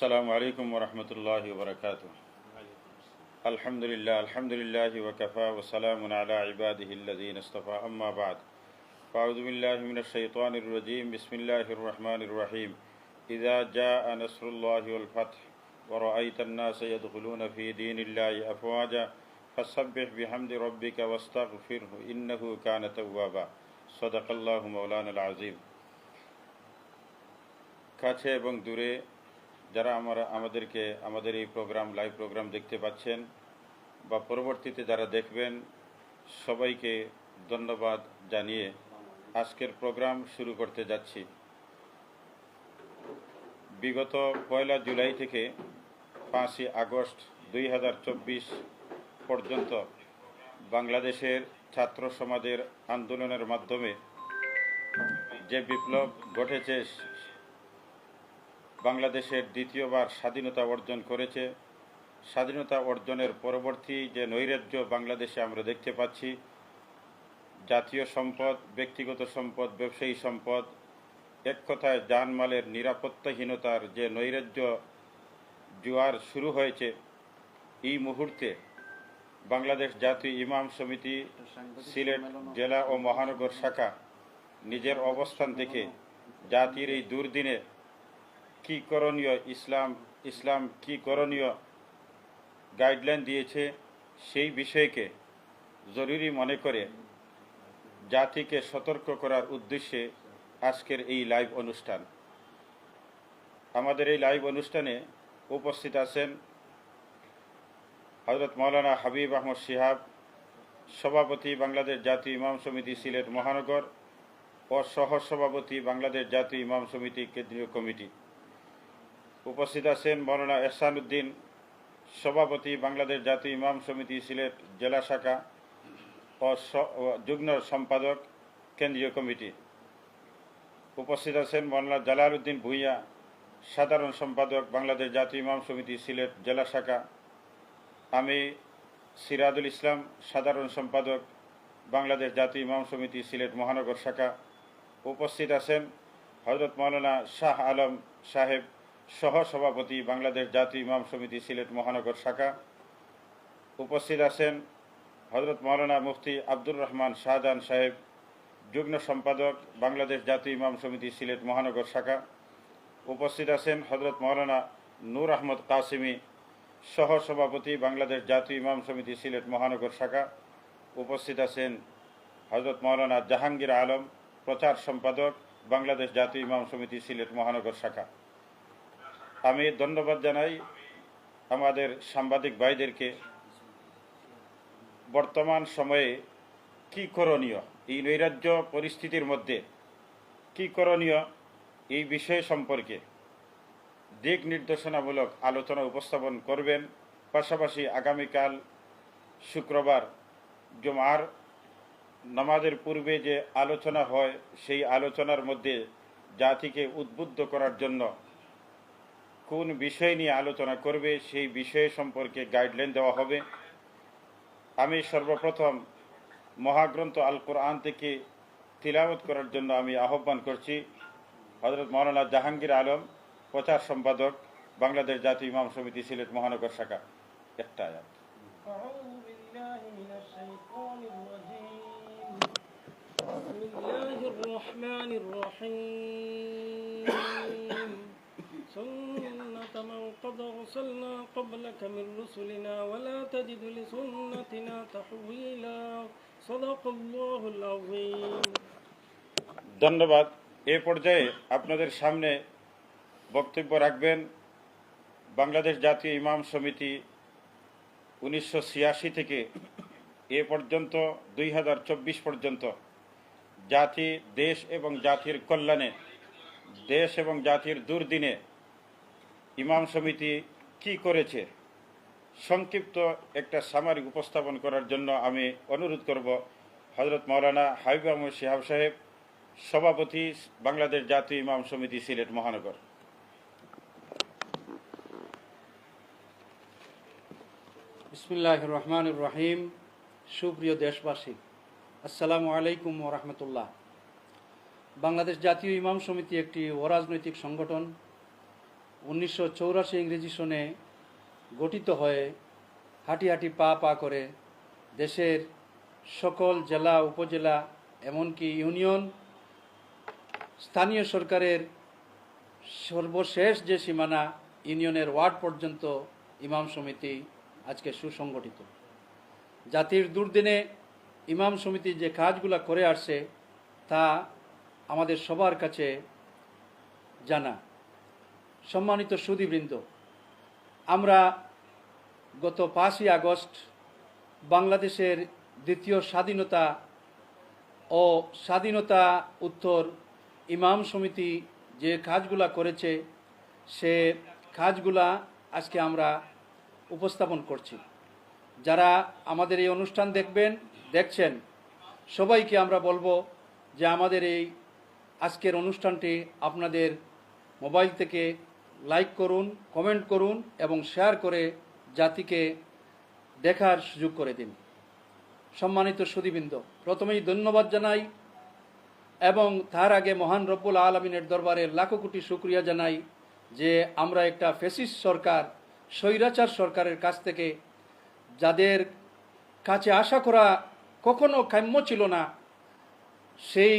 السلام عليكم ورحمة الله وبركاته الحمد لله الحمد لله وكفى وسلام على عباده الذين اصطفى أما بعد فأعوذ بالله من الشيطان الرجيم بسم الله الرحمن الرحيم إذا جاء نصر الله والفتح ورأيت الناس يدخلون في دين الله أفواجا فسبح بحمد ربك واستغفره إنه كان توابا صدق الله مولانا العظيم কাছে এবং দূরে যারা আমরা, আমাদেরকে, আমাদের এই প্রোগ্রাম লাইভ প্রোগ্রাম দেখতে পাচ্ছেন বা পরবর্তীতে যারা দেখবেন, সবাইকে ধন্যবাদ জানিয়ে আজকের প্রোগ্রাম শুরু করতে যাচ্ছি। বিগত পয়লা জুলাই থেকে পাঁচই আগস্ট দুই হাজার চব্বিশ পর্যন্ত বাংলাদেশের ছাত্র সমাজের আন্দোলনের মাধ্যমে যে বিপ্লব ঘটেছে বাংলাদেশের দ্বিতীয়বার স্বাধীনতা অর্জন করেছে। স্বাধীনতা অর্জনের পরবর্তী যে নৈরাজ্য বাংলাদেশে আমরা দেখতে পাচ্ছি, জাতীয় সম্পদ, ব্যক্তিগত সম্পদ, ব্যবসায়ী সম্পদ, এক কথায় জানমালের নিরাপত্তাহীনতার যে নৈরাজ্য জোয়ার শুরু হয়েছে, এই মুহূর্তে বাংলাদেশ জাতীয় ইমাম সমিতি, সিলেট জেলা ও মহানগর শাখা নিজের অবস্থান থেকে জাতির এই দুর্দিনে কি করণীয়? ইসলাম ইসলাম কি করণীয়? গাইডলাইন দিয়েছে সেই বিষয়কে জরুরি মনে করে জাতিকে সতর্ক করার উদ্দেশ্যে আজকের এই লাইভ অনুষ্ঠান। আমাদের এই লাইভ অনুষ্ঠানে উপস্থিত আছেন হজরত মৌলানা হাবিব আহমদ শিহাব, সভাপতি বাংলাদেশ জাতীয় ইমাম সমিতি সিলেট মহানগর ও সহ সভাপতি বাংলাদেশ জাতীয় ইমাম সমিতি কেন্দ্রীয় কমিটি। উপস্থিত আছেন মৌলানা এহসান উদ্দিন সভাপতি বাংলাদেশ জাতীয় ইমাম সমিতি সিলেট জেলা শাখা ও যুগ্ম সম্পাদক, কেন্দ্রীয় কমিটি। উপস্থিত আছেন মৌলানা জালাল উদ্দিন ভূঁইয়া, সাধারণ সম্পাদক বাংলাদেশ জাতীয় ইমাম সমিতি সিলেট জেলা শাখা। আমি সিরাজুল ইসলাম, সাধারণ সম্পাদক বাংলাদেশ জাতীয় ইমাম সমিতি সিলেট মহানগর শাখা। উপস্থিত আছেন হজরত মৌলানা শাহ আলম সাহেব সহ সভাপতি বাংলাদেশ জাতীয় ইমাম সমিতি সিলেট মহানগর শাখা। উপস্থিত আছেন হজরত মৌলানা মুফতি আব্দুর রহমান শাহজাহান সাহেব, যুগ্ম সম্পাদক বাংলাদেশ জাতীয় ইমাম সমিতি সিলেট মহানগর শাখা। উপস্থিত আছেন হজরত মৌলানা নূর আহমদ কাসিমি সহ সভাপতি বাংলাদেশ জাতীয় ইমাম সমিতি সিলেট মহানগর শাখা। উপস্থিত আছেন হজরত মৌলানা জাহাঙ্গীর আলম, প্রচার সম্পাদক বাংলাদেশ জাতীয় ইমাম সমিতি সিলেট মহানগর শাখা। আমি ধন্যবাদ জানাই আমাদের সাংবাদিক ভাইদেরকে। বর্তমান সময়ে কি করণীয়? এই নৈরাজ্য পরিস্থিতির মধ্যে কি করণীয়? এই বিষয় সম্পর্কে দিক নির্দেশনামূলক আলোচনা উপস্থাপন করবেন। পাশাপাশি আগামীকাল শুক্রবার জমার নামাজের পূর্বে যে আলোচনা হয়, সেই আলোচনার মধ্যে জাতিকে উদ্বুদ্ধ করার জন্য কোন বিষয় নিয়ে আলোচনা করবে সেই বিষয় সম্পর্কে গাইডলাইন দেওয়া হবে আমি সর্বপ্রথম মহাগ্রন্থ আল কোরআন থেকে তিলাওয়াত করার জন্য আমি আহ্বান করছি হজরত মৌলানা জাহাঙ্গীর আলম প্রচার সম্পাদক বাংলাদেশ জাতীয় ইমাম সমিতি সিলেট মহানগর শাখা একটা আয়াত أعوذ بالله من الشيطان الرجيم بسم الله الرحمن الرحيم سنة من قد أرسلنا قبلك من رسلنا ولا تجد لسنتنا تحويلا صدق الله العظيم ধন্যবাদ এ পর্যায়ে আপনাদের সামনে বক্তব্য রাখবেন বাংলাদেশ জাতীয় ইমাম সমিতি উনিশশো থেকে এ পর্যন্ত দুই পর্যন্ত জাতি দেশ এবং জাতির কল্যাণে দেশ এবং জাতির দুর্দিনে ইমাম সমিতি কি করেছে? সংক্ষিপ্ত একটা সামরিক উপস্থাপন করার জন্য আমি অনুরোধ করব হজরত মৌলানা হাবিব আহমদ শিহাব সাহেব, সভাপতি বাংলাদেশ জাতীয় ইমাম সমিতি, সিলেট মহানগর। বিসমিল্লাহ রহমান রহিম। সুপ্রিয় দেশবাসী, আসসালামু আলাইকুম উনিশশো চৌরাশি ইংরেজি সনে গঠিত হয়ে হাঁটি হাঁটি পা পা করে দেশের সকল জেলা, উপজেলা, এমনকি ইউনিয়ন, স্থানীয় সরকারের সর্বশেষ যে সীমানা ইউনিয়নের ওয়ার্ড পর্যন্ত ইমাম সমিতি আজকে সুসংগঠিত। জাতির দুর্দিনে ইমাম সমিতি যে কাজগুলো করে আসছে তা আমাদের সবার কাছে জানা। সম্মানিত সুদীবৃন্দ, আমরা গত পাঁচই আগস্ট বাংলাদেশের দ্বিতীয় স্বাধীনতা ও স্বাধীনতা উত্তর ইমাম সমিতি যে কাজগুলা করেছে, সে কাজগুলা আজকে আমরা উপস্থাপন করছি। যারা আমাদের এই অনুষ্ঠান দেখবেন, দেখছেন, সবাইকে আমরা বলব যে আমাদের এই আজকের অনুষ্ঠানটি আপনাদের মোবাইল থেকে লাইক করুন কমেন্ট করুন এবং শেয়ার করে জাতিকে দেখার সুযোগ করে দিন। সম্মানিত সুদীবৃন্দ প্রথমেই ধন্যবাদ জানাই এবং তার আগে মহান রব্বুল আলমিনের দরবারে লাখো কোটি শুক্রিয়া জানাই যে আমরা একটা ফেসিস সরকার, স্বৈরাচার সরকারের কাছ থেকে যাদের কাছে আশা করা কখনো কাম্য ছিল না, সেই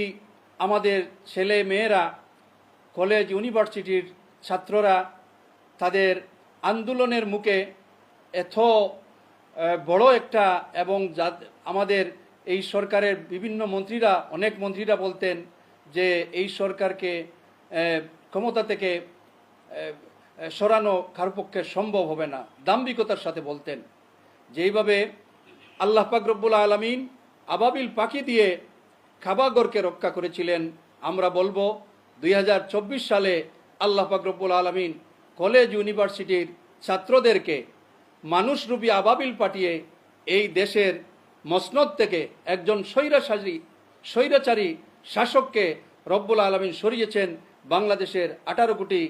আমাদের ছেলে মেয়েরা কলেজ ইউনিভার্সিটির ছাত্ররা তাদের আন্দোলনের মুখে এত বড় একটা এবং আমাদের এই সরকারের বিভিন্ন মন্ত্রীরা, অনেক মন্ত্রীরা বলতেন যে এই সরকারকে ক্ষমতা থেকে সরানো কারও পক্ষে সম্ভব হবে না। দাম্ভিকতার সাথে বলতেন যেইভাবে আল্লাহ পাক রব্বুল আলমিন আবাবিল পাখি দিয়ে খাবাগরকে রক্ষা করেছিলেন। আমরা বলব দুই হাজার চব্বিশ সালে আল্লাহ পাক রব্বুল আলমিন কলেজ ইউনিভার্সিটির ছাত্রদেরকে মানুষরূপী আবাবিল পাঠিয়ে এই দেশের মসনদ থেকে একজন স্বৈরাচারী স্বৈরাচারী শাসককে রব্বুল আলমিন সরিয়েছেন বাংলাদেশের আঠারো কোটি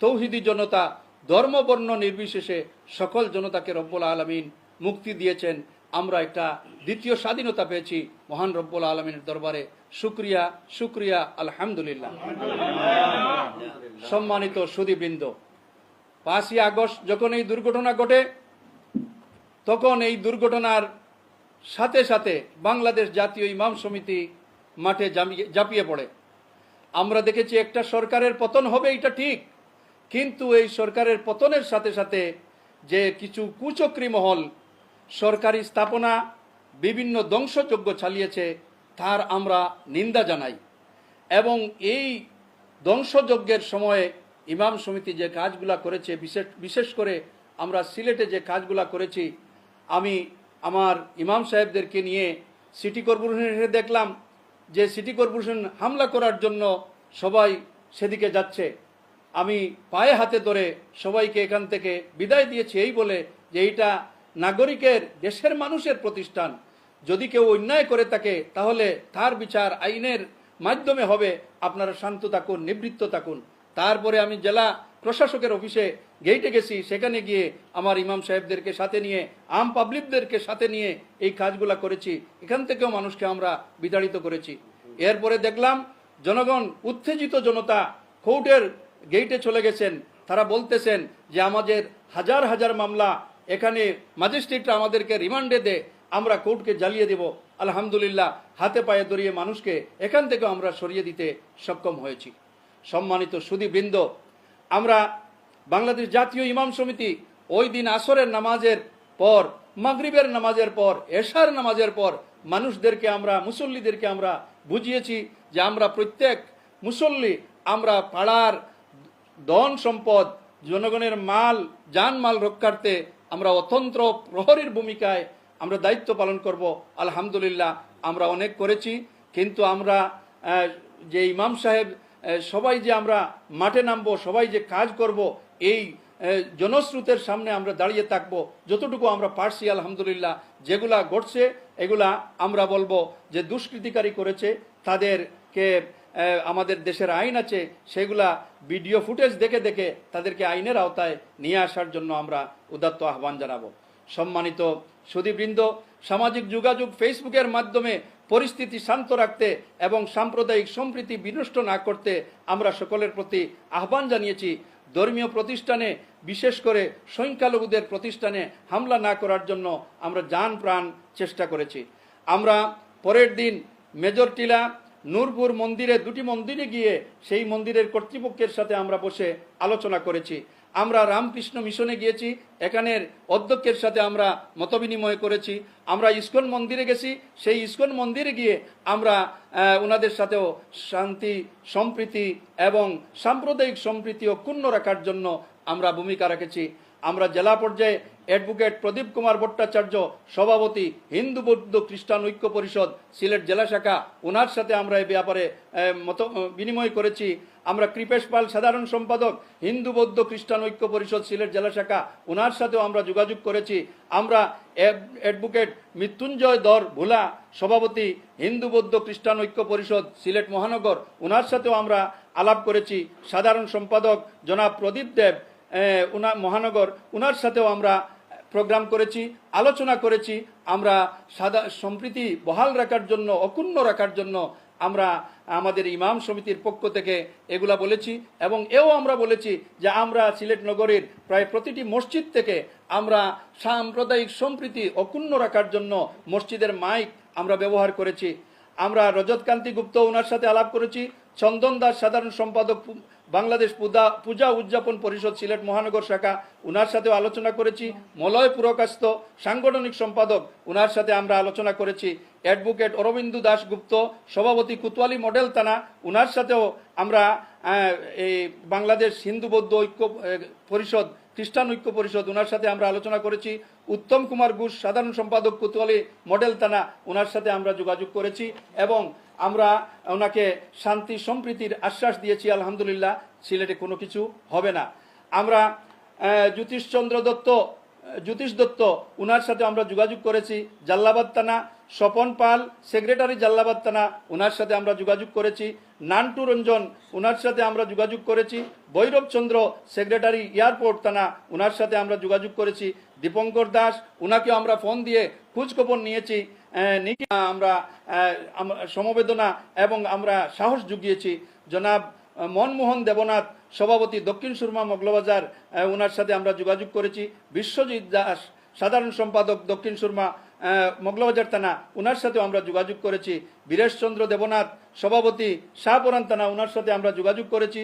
তৌহিদি জনতা, ধর্মবর্ণ নির্বিশেষে সকল জনতাকে রব্বুল আলমিন মুক্তি দিয়েছেন। আমরা একটা দ্বিতীয় স্বাধীনতা পেয়েছি মহান রব্বুল আলমিনের দরবারে। শুক্রিয়া শুক্রিয়া, আলহামদুলিল্লাহ। সম্মানিত সুদীবৃন্দ, পাঁচই আগস্ট যখন এই দুর্ঘটনা ঘটে, তখন এই দুর্ঘটনার সাথে সাথে বাংলাদেশ জাতীয় ইমাম সমিতি মাঠে জাপিয়ে পড়ে। আমরা দেখেছি একটা সরকারের পতন হবে, এটা ঠিক। কিন্তু এই সরকারের পতনের সাথে সাথে যে কিছু কুচক্রী মহল সরকারি স্থাপনা বিভিন্ন ধ্বংসযজ্ঞ চালিয়েছে, তার আমরা নিন্দা জানাই। এবং এই ধ্বংসযজ্ঞের সময়ে ইমাম সমিতি যে কাজগুলা করেছে, বিশেষ বিশেষ করে আমরা সিলেটে যে কাজগুলা করেছি, আমি আমার ইমাম সাহেবদেরকে নিয়ে সিটি কর্পোরেশনে দেখলাম যে সিটি কর্পোরেশন হামলা করার জন্য সবাই সেদিকে যাচ্ছে। আমি পায়ে হাতে ধরে সবাইকে এখান থেকে বিদায় দিয়েছি এই বলে যে এইটা নাগরিকের, দেশের মানুষের প্রতিষ্ঠান। যদি কেউ অন্যায় করে থাকে, তাহলে তার বিচার আইনের মাধ্যমে হবে। আপনারা শান্ত থাকুন, নিবৃত্ত থাকুন। তারপরে আমি জেলা প্রশাসকের অফিসে গেইটে গেছি। সেখানে গিয়ে আমার ইমাম সাহেবদেরকে সাথে নিয়ে, আম পাবলিকদেরকে সাথে নিয়ে এই কাজগুলা করেছি। এখান থেকেও মানুষকে আমরা বিতাড়িত করেছি। এরপরে দেখলাম, জনগণ, উত্তেজিত জনতা কোর্টের গেইটে চলে গেছেন। তারা বলতেছেন যে, আমাদের হাজার হাজার মামলা এখানে ম্যাজিস্ট্রেটরা আমাদেরকে রিমান্ডে দে, আমরা কোর্টকে জ্বালিয়ে দেব। আলহামদুলিল্লাহ, হাতে পায়ে দড়িয়ে মানুষকে এখান থেকে আমরা সরিয়ে দিতে সক্ষম হয়েছি। সম্মানিত সুদীবৃন্দ, আমরা বাংলাদেশ জাতীয় ইমাম সমিতি ওই দিন আসরের নামাজের পর, মাগরিবের নামাজের পর, এশার নামাজের পর, মানুষদেরকে আমরা, মুসল্লিদেরকে আমরা বুঝিয়েছি যে আমরা প্রত্যেক মুসল্লি, আমরা পাড়ার ধন সম্পদ, জনগণের মাল, জানমাল রক্ষার্থে আমরা অতন্ত্র প্রহরীর ভূমিকায় আমরা দায়িত্ব পালন করব। আলহামদুলিল্লাহ, আমরা অনেক করেছি, কিন্তু আমরা যে ইমাম সাহেব সবাই যে আমরা মাঠে নামবো, সবাই যে কাজ করব, এই জনস্রোতের সামনে আমরা দাঁড়িয়ে থাকব। যতটুকু আমরা পারছি, আলহামদুলিল্লাহ, যেগুলা ঘটছে, এগুলা আমরা বলব যে দুষ্কৃতিকারী করেছে, তাদেরকে আমাদের দেশের আইন আছে, সেগুলা ভিডিও ফুটেজ দেখে দেখে তাদেরকে আইনের আওতায় নিয়ে আসার জন্য আমরা উদাত্ত আহ্বান জানাব। সম্মানিত সুদীবৃন্দ, সামাজিক যোগাযোগ ফেসবুকের মাধ্যমে পরিস্থিতি শান্ত রাখতে এবং সাম্প্রদায়িক সম্প্রীতি বিনষ্ট না করতে আমরা সকলের প্রতি আহ্বান জানিয়েছি। ধর্মীয় প্রতিষ্ঠানে, বিশেষ করে সংখ্যালঘুদের প্রতিষ্ঠানে হামলা না করার জন্য আমরা যান প্রাণ চেষ্টা করেছি। আমরা পরের দিন মেজর টিলা নূরপুর মন্দিরে দুটি মন্দিরে গিয়ে সেই মন্দিরের কর্তৃপক্ষের সাথে আমরা বসে আলোচনা করেছি। আমরা রামকৃষ্ণ মিশনে গিয়েছি, এখানের অধ্যক্ষের সাথে আমরা মতবিনিময় করেছি, আমরা ইস্কন মন্দিরে গেছি, সেই ইস্কন মন্দিরে গিয়ে আমরা ওনাদের সাথেও শান্তি, সম্প্রীতি এবং সাম্প্রদায়িক সম্প্রীতি অক্ষুণ্ণ রাখার জন্য আমরা ভূমিকা রেখেছি। আমরা জেলা পর্যায়ে অ্যাডভোকেট প্রদীপ কুমার ভট্টাচার্য, সভাপতি হিন্দু বৌদ্ধ খ্রিস্টান ঐক্য পরিষদ, সিলেট জেলা শাখা ওনার সাথে আমরা এই ব্যাপারে মত, বিনিময় করেছি। আমরা কৃপেশ পাল, সাধারণ সম্পাদক, হিন্দু বৌদ্ধ খ্রিস্টান ঐক্য পরিষদ, সিলেট জেলা শাখা ওনার সাথেও আমরা যোগাযোগ করেছি। আমরা অ্যাডভোকেট মৃত্যুঞ্জয় দর ভোলা, সভাপতি হিন্দু বৌদ্ধ খ্রিস্টান ঐক্য পরিষদ, সিলেট মহানগর ওনার সাথেও আমরা আলাপ করেছি। সাধারণ সম্পাদক জনাব প্রদীপ দেব মহানগর ওনার সাথেও আমরা প্রোগ্রাম করেছি, আলোচনা করেছি, আমরা সাদা, সম্প্রীতি বহাল রাখার জন্য, অক্ষুণ্ণ রাখার জন্য আমরা আমাদের ইমাম সমিতির পক্ষ থেকে এগুলা বলেছি এবং এও আমরা বলেছি যে আমরা সিলেট নগরীর প্রায় প্রতিটি মসজিদ থেকে আমরা সাম্প্রদায়িক সম্প্রীতি অক্ষুণ্ণ রাখার জন্য মসজিদের মাইক আমরা ব্যবহার করেছি। আমরা রজতকান্তি গুপ্ত ওনার সাথে আলাপ করেছি চন্দন দাস সাধারণ সম্পাদক বাংলাদেশ পূজা পূজা উদযাপন পরিষদ সিলেট মহানগর শাখা ওনার সাথেও আলোচনা করেছি। মলয় পুরকাস্ত, সাংগঠনিক সম্পাদক ওনার সাথে আমরা আলোচনা করেছি। অ্যাডভোকেট অরবিন্দু দাস গুপ্ত সভাপতি কুতোয়ালি মডেল থানা ওনার সাথেও আমরা এই বাংলাদেশ হিন্দু বৌদ্ধ ঐক্য পরিষদ, খ্রিস্টান ঐক্য পরিষদ ওনার সাথে আমরা আলোচনা করেছি। উত্তম কুমার ঘোষ, সাধারণ সম্পাদক কোতোয়ালি মডেল থানা ওনার সাথে আমরা যোগাযোগ করেছি এবং আমরা ওনাকে শান্তি, সম্প্রীতির আশ্বাস দিয়েছি, আলহামদুলিল্লাহ। সিলেটে কোনো কিছু হবে না। আমরা জ্যোতিষচন্দ্র দত্ত জ্যোতিষ দত্ত ওনার সাথে আমরা যোগাযোগ করেছি। জাল্লাবাদ থানা, স্বপন পাল, সেক্রেটারি জাল্লাবাদ থানা ওনার সাথে আমরা যোগাযোগ করেছি। নান্টু রঞ্জন ওনার সাথে আমরা যোগাযোগ করেছি। ভৈরব চন্দ্র, সেক্রেটারি এয়ারপোর্ট থানা ওনার সাথে আমরা যোগাযোগ করেছি। দীপঙ্কর দাস ওনাকেও আমরা ফোন দিয়ে খোঁজখবর নিয়েছি। আমরা সমবেদনা এবং আমরা সাহস জুগিয়েছি। জনাব মনমোহন দেবনাথ, সভাপতি দক্ষিণ সুরমা মগলবাজার ওনার সাথে আমরা যোগাযোগ করেছি। বিশ্বজিৎ দাস, সাধারণ সম্পাদক দক্ষিণ সুরমা মগলবাজার থানা ওনার সাথেও আমরা যোগাযোগ করেছি। বীরেশচন্দ্র দেবনাথ, সভাপতি শাহপুরান থানা ওনার সাথে আমরা যোগাযোগ করেছি।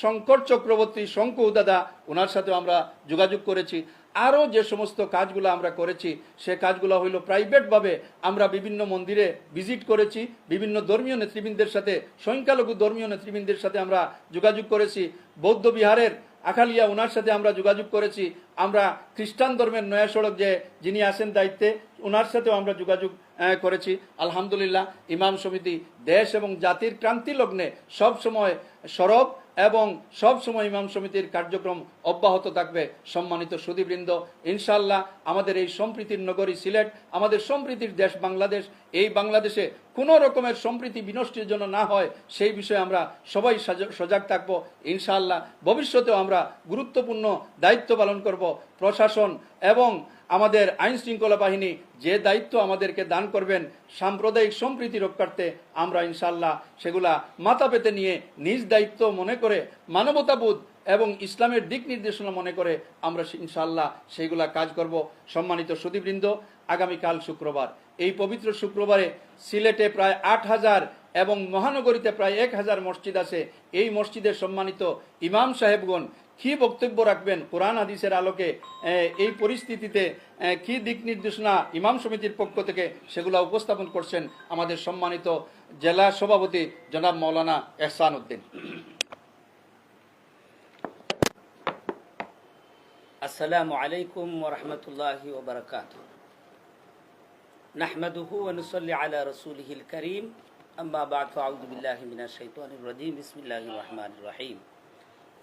শঙ্কর চক্রবর্তী, শঙ্কু দাদা ওনার সাথেও আমরা যোগাযোগ করেছি। আরও যে সমস্ত কাজগুলো আমরা করেছি, সে কাজগুলো হইল প্রাইভেটভাবে আমরা বিভিন্ন মন্দিরে ভিজিট করেছি, বিভিন্ন ধর্মীয় নেতৃবৃন্দের সাথে, সংখ্যালঘু ধর্মীয় নেতৃবৃন্দের সাথে আমরা যোগাযোগ করেছি, বৌদ্ধ বিহারের আখালিয়া ওনার সাথে আমরা যোগাযোগ করেছি, আমরা খ্রিস্টান ধর্মের নয়া সড়ক যে যিনি আসেন দায়িত্বে ওনার সাথেও আমরা যোগাযোগ করেছি। আলহামদুলিল্লাহ, ইমাম সমিতি দেশ এবং জাতির ক্রান্তি লগ্নে সব সময় সরব এবং সব সময় ইমাম সমিতির কার্যক্রম অব্যাহত থাকবে, সম্মানিত সুদীবৃন্দ ইনশাল্লাহ আমাদের এই সম্প্রীতির নগরী সিলেট, আমাদের সম্প্রীতির দেশ বাংলাদেশ, এই বাংলাদেশে কোনো রকমের সম্প্রীতি বিনষ্টের জন্য না হয়, সেই বিষয়ে আমরা সবাই সাজ- সজাগ থাকব। ইনশাআল্লাহ ভবিষ্যতেও আমরা গুরুত্বপূর্ণ দায়িত্ব পালন করব। প্রশাসন এবং আমাদের আইন শৃঙ্খলা বাহিনী যে দায়িত্ব আমাদেরকে দান করবেন, সাম্প্রদায়িক সম্প্রীতি রক্ষার্থে আমরা ইনশাল্লাহ সেগুলা মাথা পেতে নিয়ে নিজ দায়িত্ব মনে করে, মানবতাবোধ এবং ইসলামের দিক নির্দেশনা মনে করে আমরা ইনশাল্লাহ সেইগুলা কাজ করব। সম্মানিত সুদীবৃন্দ আগামীকাল শুক্রবার। এই পবিত্র শুক্রবারে সিলেটে প্রায় আট হাজার এবং মহানগরীতে প্রায় এক হাজার মসজিদ আছে। এই মসজিদের সম্মানিত ইমাম সাহেবগণ কি বক্তব্য রাখবেন? কোরআন, হাদিসের আলোকে এই পরিস্থিতিতে কি দিক নির্দেশনা ইমাম সমিতির পক্ষ থেকে সেগুলো উপস্থাপন করছেন আমাদের সম্মানিত জেলা সভাপতি জনাব মৌলানা এহসান উদ্দিন আসসালামু আলাইকুম ওরহমতুল্লাহ ওবরকাত নাহমাদুহু অনুসল্লি আলা রসুলহিল করিম। আম্মা বাদ আউদুবিল্লাহ মিনা শৈতানির রাজিম। বিসমিল্লাহির রহমানির রহিম।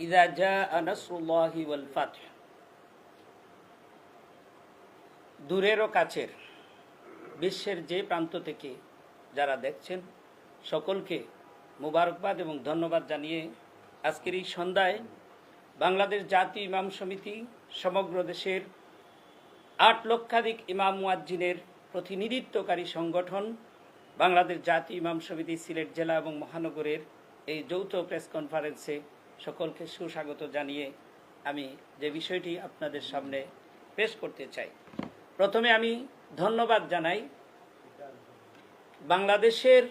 إذا جاء نصر الله والفتح দূরেরও কাছের বিশ্বের যে প্রান্ত থেকে যারা দেখছেন সকলকে মুবারকবাদ এবং ধন্যবাদ জানিয়ে আজকের এই সন্ধ্যায় বাংলাদেশ জাতীয় ইমাম সমিতি সমগ্র দেশের আট লক্ষাধিক ইমাম মুয়াজ্জিনের প্রতিনিধিত্বকারী সংগঠন বাংলাদেশ জাতীয় ইমাম সমিতি সিলেট জেলা এবং মহানগরের এই যৌথ প্রেস কনফারেন্সে সকলকে সুস্বাগত জানিয়ে আমি যে বিষয়টি আপনাদের সামনে পেশ করতে চাই। প্রথমে আমি ধন্যবাদ জানাই বাংলাদেশের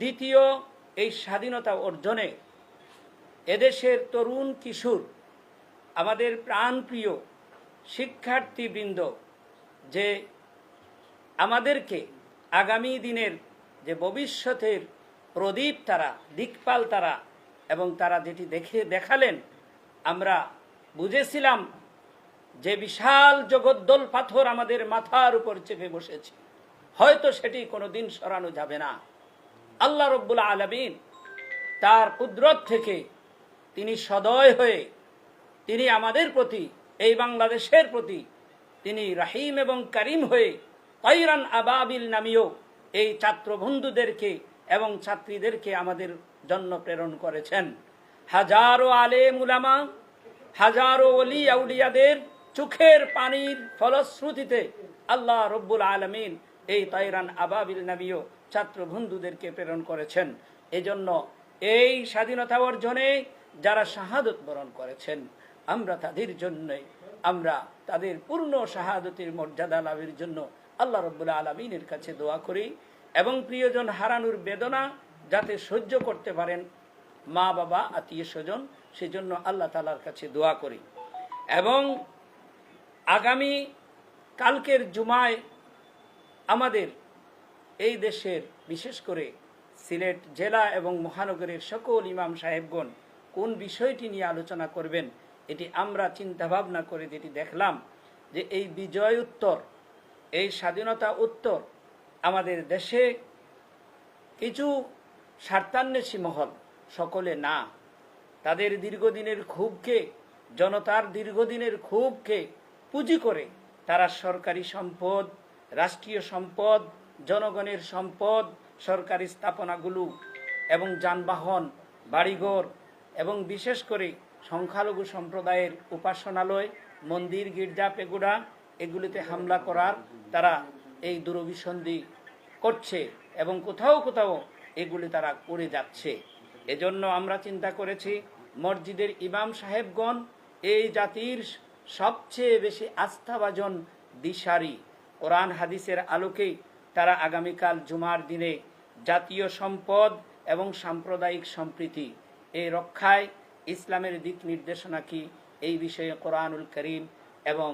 দ্বিতীয় এই স্বাধীনতা অর্জনে এদেশের তরুণ কিশোর, আমাদের প্রাণপ্রিয় শিক্ষার্থীবৃন্দ, যে আমাদেরকে আগামী দিনের যে ভবিষ্যতের প্রদীপ তারা, দিকপাল তারা এবং তারা যেটি দেখে দেখালেন, আমরা বুঝেছিলাম যে বিশাল জগদ্দল পাথর আমাদের মাথার উপর চেপে বসেছে। হয়তো সেটি কোনোদিন সরানো যাবে না। আল্লাহ রব্বুল আলমিন তার কুদরত থেকে তিনি সদয় হয়ে তিনি আমাদের প্রতি, এই বাংলাদেশের প্রতি তিনি রাহিম এবং করিম হয়ে কৈরান আবাবিল নামীয় এই ছাত্র বন্ধুদেরকে এবং ছাত্রীদেরকে আমাদের জন্য প্রেরণ করেছেন। হাজারো আলেম উলামা, হাজারো অলি আউলিয়াদের চোখের পানির ফলশ্রুতিতে আল্লাহ রব্বুল আলমিন এই তৈরান আবাবিল নামীয় ছাত্র বন্ধুদেরকে প্রেরণ করেছেন। এজন্য এই স্বাধীনতা অর্জনে যারা শাহাদত বরণ করেছেন, আমরা তাদের জন্য আমরা তাদের পূর্ণ শাহাদতের মর্যাদা লাভের জন্য আল্লাহ রব্বুল আলমিনের কাছে দোয়া করি। এবং প্রিয়জন হারানোর বেদনা যাতে সহ্য করতে পারেন, মা, বাবা, আত্মীয় স্বজন, সেজন্য আল্লাহ তালার কাছে দোয়া করি। এবং আগামী কালকের জুমায় আমাদের এই দেশের, বিশেষ করে সিলেট জেলা এবং মহানগরের সকল ইমাম সাহেবগণ কোন বিষয়টি নিয়ে আলোচনা করবেন, এটি আমরা চিন্তা ভাবনা করে যেটি দেখলাম, যে এই বিজয় উত্তর, এই স্বাধীনতা উত্তর আমাদের দেশে কিছু স্বার্থান্বেষী মহল, সকলে না, তাদের দীর্ঘদিনের ক্ষোভকে, জনতার দীর্ঘদিনের ক্ষোভকে পুঁজি করে তারা সরকারি সম্পদ, রাষ্ট্রীয় সম্পদ, জনগণের সম্পদ, সরকারি স্থাপনাগুলো এবং যানবাহন, বাড়িঘর এবং বিশেষ করে সংখ্যালঘু সম্প্রদায়ের উপাসনালয়, মন্দির, গির্জা, পেগুড়া, এগুলিতে হামলা করার তারা এই দুরভিসন্ধি করছে এবং কোথাও কোথাও এগুলি তারা করে যাচ্ছে। এজন্য আমরা চিন্তা করেছি, মসজিদের ইমাম সাহেবগণ এই জাতির সবচেয়ে বেশি আস্থাভাজন দিশারি। কোরআন হাদিসের আলোকে তারা আগামীকাল জুমার দিনে জাতীয় সম্পদ এবং সাম্প্রদায়িক সম্প্রীতি এই রক্ষায় ইসলামের দিক নির্দেশনা কি এই বিষয়ে কোরআনুল করিম এবং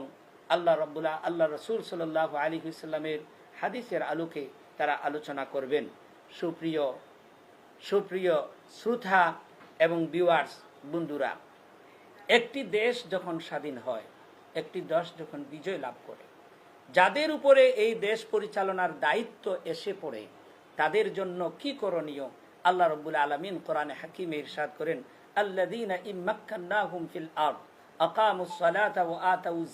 আল্লাহ রব্বুল্লাহ আল্লাহ রসুল সাল্লাহ আলী ইসলামের হাদিসের আলোকে তারা আলোচনা করবেন। সুপ্রিয় সুপ্রিয় শ্রোতা এবং ভিউয়ার্স বন্ধুরা, একটি দেশ যখন স্বাধীন হয়, একটি দেশ যখন বিজয় লাভ করে, যাদের উপরে এই দেশ পরিচালনার দায়িত্ব এসে পড়ে, তাদের জন্য কি করণীয়? আল্লাহ রব্বুল আলমিন কোরআনে হাকিমে ইরশাদ করেন, আল্লাযীনা ইম্মাক্কান্নাহুম ফিল আরদ, আকামুস সালাতা ওয়া আতাউজ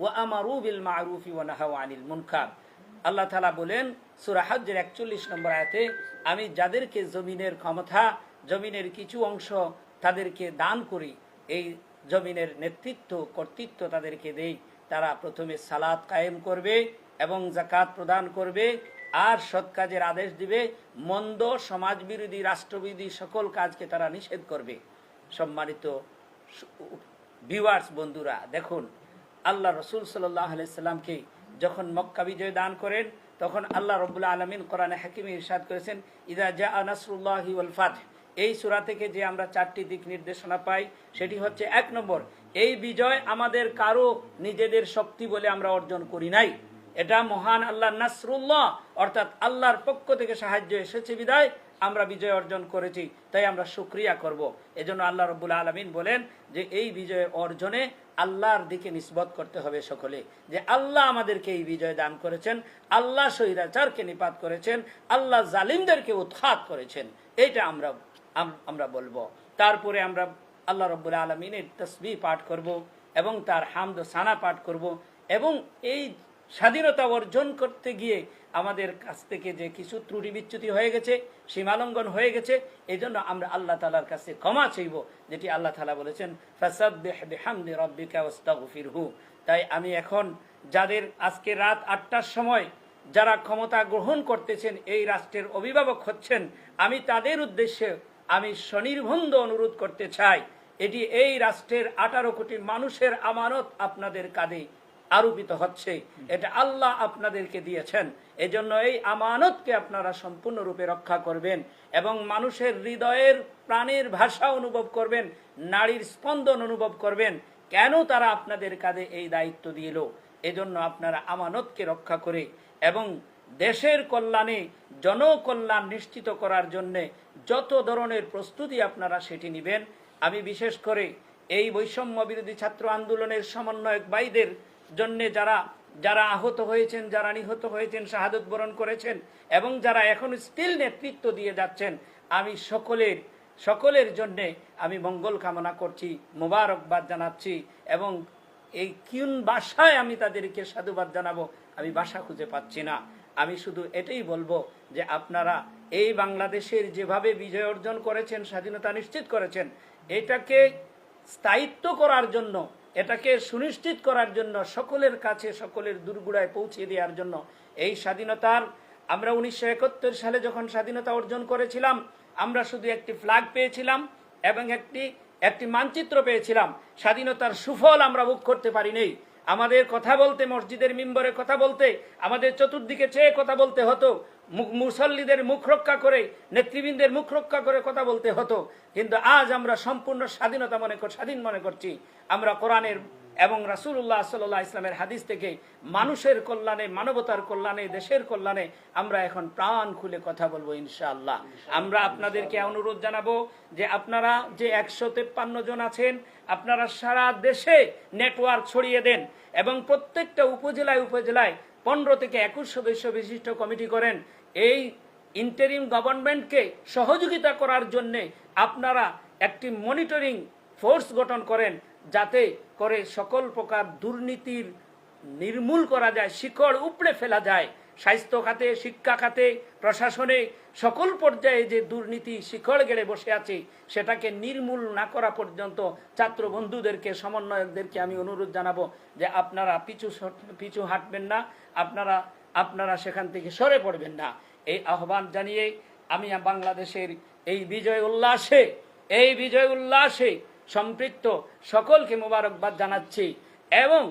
ওয়া মা'রুফি আনিল আল্লাহ বলেন 41 নম্বর আয়াতে, আমি যাদেরকে জমিনের ক্ষমতা, জমিনের কিছু অংশ তাদেরকে দান করি, এই জমিনের নেতৃত্ব, কর্তৃত্ব তাদেরকে দেই। তারা প্রথমে সালাদ কায়েম করবে এবং জাকাত প্রদান করবে, আর সৎ কাজের আদেশ দিবে, মন্দ, সমাজবিরোধী, রাষ্ট্রবিরোধী সকল কাজকে তারা নিষেধ করবে। সম্মানিত ভিউয়ার্স, বন্ধুরা, দেখুন আল্লাহ রসুল সাল্লাহ আলাইসাল্লামকে যখন মক্কা বিজয় দান করেন, তখন আল্লাহ রবুল্লা আলমিন কোরআনে হাকিমে ইরশাদ করেছেন, ইদা জা নাসরুল্লাহি ওয়াল ফাত এই সুরা থেকে যে আমরা চারটি দিক নির্দেশনা পাই, সেটি হচ্ছে এক নম্বর, এই বিজয় আমাদের কারও নিজেদের শক্তি বলে আমরা অর্জন করি নাই। এটা মহান আল্লাহ নাসরুল্লাহ, অর্থাৎ আল্লাহর পক্ষ থেকে সাহায্য এসেছে বিদায়। আমরা বিজয় অর্জন করেছি, তাই আমরা সুক্রিয়া করব। এজন্য আল্লাহ রব্বুল আলমিন বলেন যে, এই বিজয় অর্জনে আল্লাহর দিকে নিষ্পত করতে হবে সকলে। যে আল্লাহ আমাদেরকে এই বিজয় দান করেছেন, আল্লাহ স্বৈরাচারকে নিপাত করেছেন, আল্লাহ জালিমদেরকে উৎখাত করেছেন এটা আমরা আমরা বলব। তারপরে আমরা আল্লাহ রব্বুল আলমিনের তসবি পাঠ করব এবং তার হামদ সানা পাঠ করব এবং এই স্বাধীনতা অর্জন করতে গিয়ে আমাদের কাছ থেকে যে কিছু ত্রুটি বিচ্যুতি হয়ে গেছে, সীমালঙ্ঘন হয়ে গেছে এই জন্য আমরা আল্লাহ তালার কাছে ক্ষমা চাইব, যেটি আল্লাহ তালা বলেছেন, ফাসাব্বিহ বিহামদি রাব্বিকা ওয়াস্তাগফিরহু। তাই আমি এখন যাদের আজকে রাত আটটার সময় যারা ক্ষমতা গ্রহণ করতেছেন, এই রাষ্ট্রের অভিভাবক হচ্ছেন, আমি তাদের উদ্দেশ্যে আমি স্বনির্বন্ধ অনুরোধ করতে চাই, এটি এই রাষ্ট্রের আঠারো কোটি মানুষের আমানত আপনাদের কাঁধে আরোপিত হচ্ছে। এটা আল্লাহ আপনাদেরকে দিয়েছেন। এজন্য এই আমানতকে আপনারা সম্পূর্ণরূপে রক্ষা করবেন এবং মানুষের হৃদয়ের প্রাণের ভাষা অনুভব করবেন, নারীর স্পন্দন অনুভব করবেন। কেন তারা আপনাদের কাঁধে এই দায়িত্ব দিল? এজন্য আপনারা আমানতকে রক্ষা করে এবং দেশের কল্যাণে, জনকল্যাণ নিশ্চিত করার জন্যে যত ধরনের প্রস্তুতি আপনারা সেটি নেবেন। আমি বিশেষ করে এই বৈষম্য বিরোধী ছাত্র আন্দোলনের সমন্বয়ক ভাইদের জন্য যারা যারা আহত হয়েছেন, যারা নিহত হয়েছেন, শাহাদত বরণ করেছেন, এবং যারা এখন স্টিল নেতৃত্ব দিয়ে যাচ্ছেন, আমি সকলের সকলের জন্য আমি মঙ্গল কামনা করছি, মোবারকবাদ জানাচ্ছি, এবং এই কিউন ভাষায় আমি তাদেরকে সাধুবাদ জানাব, আমি বাসা খুঁজে পাচ্ছি না। আমি শুধু এটাই বলব যে আপনারা এই বাংলাদেশের যেভাবে বিজয় অর্জন করেছেন, স্বাধীনতা নিশ্চিত করেছেন, এটাকে স্থায়িত্ব করার জন্য এটাকে সুনিশ্চিত করার জন্য, সকলের কাছে সকলের দুর্গুড়ায় পৌঁছে দেওয়ার জন্য এই স্বাধীনতার, আমরা উনিশশো একাত্তর সালে যখন স্বাধীনতা অর্জন করেছিলাম, আমরা শুধু একটি ফ্ল্যাগ পেয়েছিলাম এবং একটি একটি মানচিত্র পেয়েছিলাম। স্বাধীনতার সুফল আমরা ভোগ করতে পারি নেই আমাদের কথা বলতে, মসজিদের মিম্বরে কথা বলতে, আমাদের চতুর্দিকে চেয়ে কথা বলতে হতো। মুসল্লিদের মুখ রক্ষা করে, নেতৃবৃন্দের মুখ রক্ষা করে কথা বলতে হতো। কিন্তু আজ আমরা সম্পূর্ণ স্বাধীনতা মনে স্বাধীন মনে করছি। আমরা কোরআনের এবং রাসুল্লাহ সাল্লাহ ইসলামের হাদিস থেকে মানুষের কল্যাণে, মানবতার কল্যাণে, দেশের কল্যাণে আমরা এখন প্রাণ খুলে কথা বলব ইনশাআল্লাহ। আমরা আপনাদেরকে অনুরোধ জানাব যে আপনারা যে একশো তেপ্পান্ন জন আছেন, আপনারা সারা দেশে নেটওয়ার্ক ছড়িয়ে দেন এবং প্রত্যেকটা উপজেলায় উপজেলায় পনেরো থেকে একুশ সদস্য বিশিষ্ট কমিটি করেন। এই ইন্টারিম গভর্নমেন্টকে সহযোগিতা করার জন্যে আপনারা একটি মনিটরিং ফোর্স গঠন করেন, যাতে করে সকল প্রকার দুর্নীতির নির্মূল করা যায়, শিকড় উপড়ে ফেলা যায়। স্বাস্থ্য খাতে, শিক্ষা খাতে, প্রশাসনে সকল পর্যায়ে যে দুর্নীতি শিকড় গেড়ে বসে আছে, সেটাকে নির্মূল না করা পর্যন্ত ছাত্র বন্ধুদেরকে, সমন্বয়কদেরকে আমি অনুরোধ জানাব যে আপনারা পিছু পিছু হাঁটবেন না, আপনারা আপনারা সেখান থেকে সরে পড়বেন না। এই আহ্বান জানিয়ে আমি বাংলাদেশের এই বিজয় উল্লাসে, এই বিজয় উল্লাসে সম্পৃক্ত সকলকে মোবারকবাদ জানাচ্ছি এবং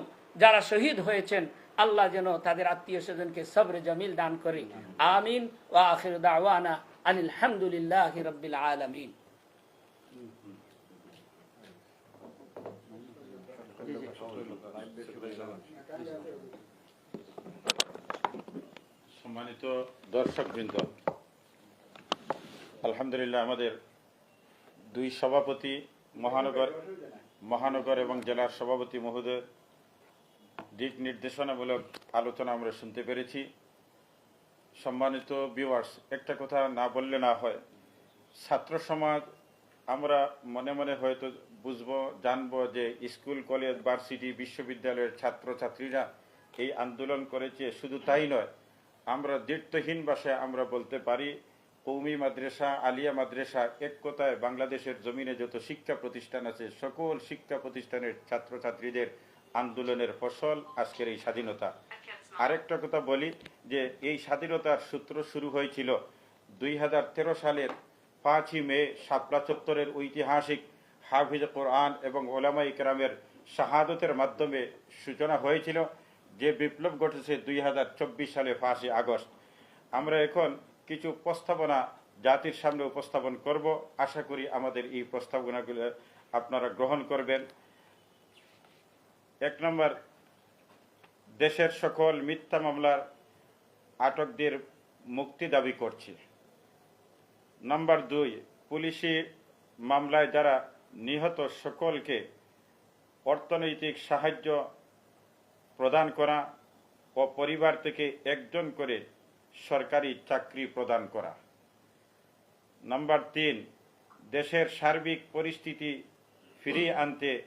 যারা শহীদ হয়েছেন, আল্লাহ যেন তাদের আত্মীয় স্বজনকে সবরে জমিল দান করে। আমিন। ওয়া আখির দাওয়ানা আনিল হামদুলিল্লাহ রব্বিল আলামিন। সম্মানিত দর্শকবৃন্দ আলহামদুলিল্লাহ আমাদের দুই সভাপতি মহানগর মহানগর এবং জেলার সভাপতি মহোদয় দিক নির্দেশনামূলক আলোচনা আমরা শুনতে পেরেছি। সম্মানিত ভিউয়ার্স একটা কথা না বললে না হয়, ছাত্র সমাজ আমরা মনে মনে হয়তো বুঝব, জানব যে স্কুল, কলেজ, ভার্সিটি, বিশ্ববিদ্যালয়ের ছাত্রছাত্রীরা এই আন্দোলন করেছে। শুধু তাই নয় আমরা দীর্ঘহীন ভাষায় আমরা বলতে পারি, কৌমি মাদ্রাসা, আলিয়া মাদ্রাসা এক কথায় বাংলাদেশের জমিনে যত শিক্ষা প্রতিষ্ঠান আছে, সকল শিক্ষা প্রতিষ্ঠানের ছাত্রছাত্রীদের আন্দোলনের ফসল আজকের এই স্বাধীনতা। আরেকটা কথা বলি যে এই স্বাধীনতার সূত্র শুরু হয়েছিল দুই হাজার তেরো সালের পাঁচই মে শাপলা চত্বরের ঐতিহাসিক হাফিজ কোরআন এবং ওলামা ইকরামের শাহাদতের মাধ্যমে সূচনা হয়েছিল। যে বিপ্লব ঘটেছে দুই হাজার চব্বিশ সালে পাঁচই আগস্ট, আমরা এখন কিছু প্রস্তাবনা জাতির সামনে উপস্থাপন করব। আশা করি আমাদের এই প্রস্তাবনাগুলো আপনারা গ্রহণ করবেন। এক নম্বর, দেশের সকল মিথ্যা মামলার আটকদের মুক্তি দাবি করছি। নাম্বার দুই, পুলিশি মামলায় যারা নিহত সকলকে অর্থনৈতিক সাহায্য প্রদান করা ও পরিবার থেকে একজন করে সরকারি চাকরি প্রদান করা। নাম্বার তিন, দেশের সার্বিক পরিস্থিতি ফিরিয়ে আনতে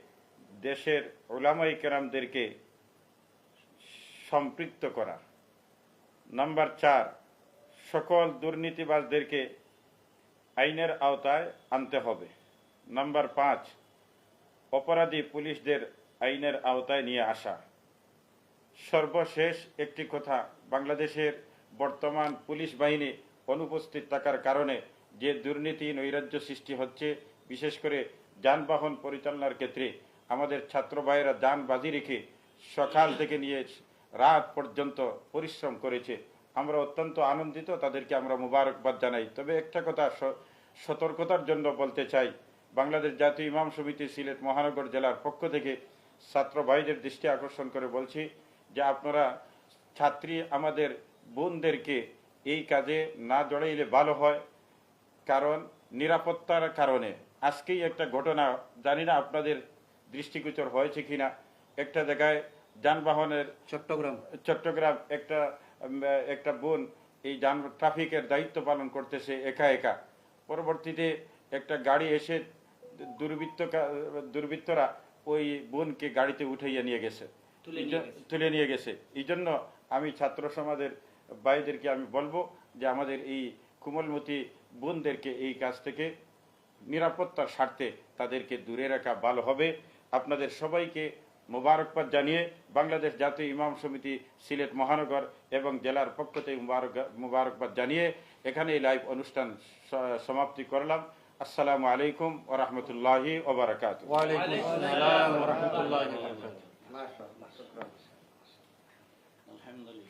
দেশের ওলামাই কেরামদেরকে সম্পৃক্ত করা। নাম্বার চার, সকল দুর্নীতিবাজদেরকে আইনের আওতায় আনতে হবে। নাম্বার পাঁচ, অপরাধী পুলিশদের আইনের আওতায় নিয়ে আসা। সর্বশেষ একটি কথা, বাংলাদেশের বর্তমান পুলিশ বাহিনী অনুপস্থিত থাকার কারণে যে দুর্নীতি, নৈরাজ্য সৃষ্টি হচ্ছে, বিশেষ করে যানবাহন পরিচালনার ক্ষেত্রে, আমাদের ছাত্র ভাইয়েরা যান বাজি রেখে সকাল থেকে নিয়ে রাত পর্যন্ত পরিশ্রম করেছে। আমরা অত্যন্ত আনন্দিত, তাদেরকে আমরা মুবারকবাদ জানাই। তবে একটা কথা সতর্কতার জন্য বলতে চাই, বাংলাদেশ জাতীয় ইমাম সমিতি সিলেট মহানগর জেলার পক্ষ থেকে ছাত্র ভাইদের দৃষ্টি আকর্ষণ করে বলছি যে আপনারা ছাত্রী আমাদের বোনদেরকে এই কাজে না জড়াইলে ভালো হয় কারণ নিরাপত্তার কারণে। আজকেই একটা ঘটনা জানি না আপনাদের দৃষ্টিগোচর হয়েছে কিনা। একটা জায়গায় যানবাহনের চট্টগ্রাম। চট্টগ্রাম একটা একটা বোন এই যান ট্রাফিকের দায়িত্ব পালন করতেছে একা একা। পরবর্তীতে একটা গাড়ি এসে দুর্বৃত্ত দুর্বৃত্তরা ওই বোনকে গাড়িতে উঠাইয়া নিয়ে গেছে। তুলে নিয়ে গেছে। এই জন্য আমি ছাত্র সমাজের ভাইদেরকে আমি বলব যে আমাদের এই কুমলমতি বোনদেরকে এই কাজ থেকে নিরাপত্তার স্বার্থে তাদেরকে দূরে রাখা ভালো হবে। আপনাদের সবাইকে মোবারকবাদ জানিয়ে বাংলাদেশ জাতীয় ইমাম সমিতি সিলেট মহানগর এবং জেলার পক্ষ থেকে মুবারক- মোবারকবাদ জানিয়ে এখানে এই লাইভ অনুষ্ঠান সমাপ্তি করলাম। আসসালামু আলাইকুম ও রহমতুল্লাহি ওবরাকাত ওয়ালাইকুম আসসালাম